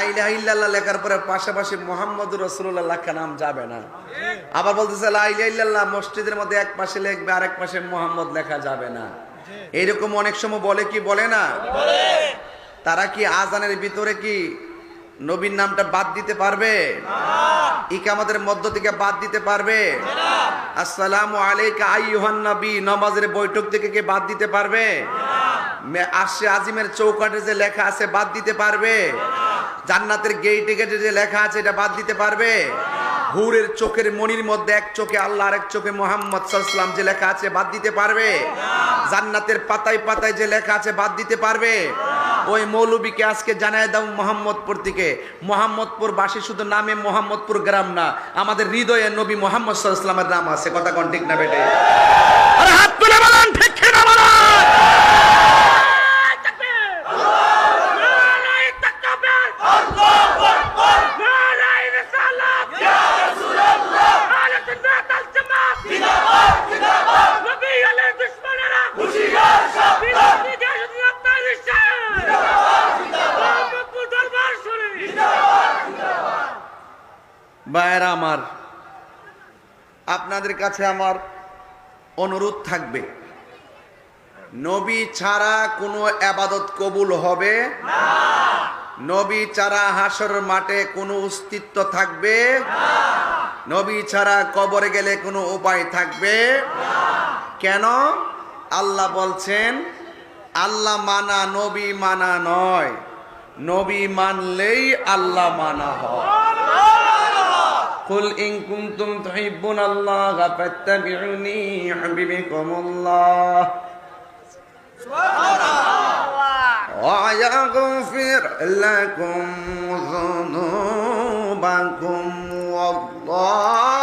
লাইলাহ ইল্লাল্লাহ লেখার পরে পাশাপাশি মোহাম্মদ রসুল্লাহ লেখা নাম যাবে না। আবার বলতেছে মসজিদের মধ্যে এক পাশে লিখবে, আরেক পাশে মোহাম্মদ লেখা যাবে না। এইরকম অনেক সময় বলে কি, বলে না? তারা কি আজানের ভিতরে কি নবীর নামটা বাদ দিতে পারবে? ইকামাদের মধ্য থেকে বাদ দিতে পারবে? আসসালামু আলাইকা নবী, নমাজের বৈঠক থেকে কি বাদ দিতে পারবে? আশে আজিমের চৌকাটে যে লেখা আছে, বাদ দিতে পারবে? জান্নাতের গেইটে গেটে যে লেখা আছে, এটা বাদ দিতে পারবে? হুরের চোখের মনির মধ্যে এক চোখে আল্লাহ আর এক চোখে মোহাম্মদ সাল্লাম যে লেখা আছে, বাদ দিতে পারবে? জান্নাতের পাতায় পাতায় যে লেখা আছে, বাদ দিতে পারবে? ওই মৌলবীকে আজকে জানায় দাও মোহাম্মদপুর থেকে। মোহাম্মদপুর বাসী শুধু নামে মোহাম্মদপুর গ্রাম না, আমাদের হৃদয়ে নবী মোহাম্মদ সাল্লামের নাম আছে। কথা কোন ঠিক না বেটে? হাত তুলে বলেন, ঠিক কিনা ভাইয়েরা আমার, আপনাদের কাছে আমার অনুরোধ থাকবে। নবী ছাড়া কোনো আবাদত কবুল হবে নবী ছাড়া হাসর মাঠে কোনো অস্তিত্ব থাকবে নবী ছাড়া কবরে গেলে কোনো উপায় থাকবে কেন? আল্লাহ বলছেন, আল্লাহ মানা, নবী মানা নয়। নবী মানলেই আল্লাহ মানা হয়। قل إن كنتم تحبون الله فاتبعوني يحببكم الله ويغفر لكم ذنوبكم والله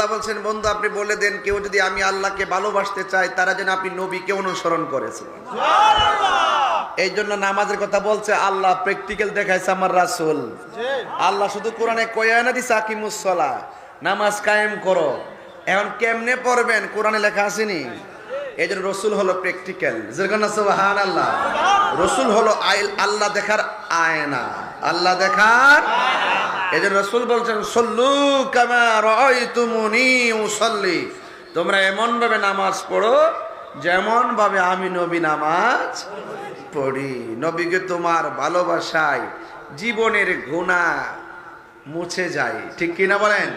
আল্লাহ বলছেন, বন্ধু, আপনি বলে দেন, কেউ যদি আমি আল্লাহকে ভালোবাসতে চাই, তারা যেন আপনি নবীকে অনুসরণ করেছে এই জন্য নামাজের কথা বলছে, আল্লাহ প্র্যাকটিক্যাল দেখাইছে আমার রাসূল। আল্লাহ শুধু কোরআনে কয়ানা দিছে আকিমুসলা নামাজ কায়েম করো। এখন কেমনে পড়বেন? কোরআনে লেখা আসেনি এই জন্য রসুল হলো প্র্যাকটিক্যাল যেরকম সুবহান আল্লাহ রসুল হলো আইল, আল্লাহ দেখার আয়না। আল্লাহ দেখার এই জন্য রসুল বলছেন, সল্লু কামা রাআইতুমুনি উসাল্লি। তোমরা এমন ভাবে নামাজ পড়ো যেমন ভাবে আমি নবী নামাজ পড়ি। নবীকে তোমার ভালোবাসায় জীবনের গুণা মুছে যায়। ঠিক কিনা বলেন?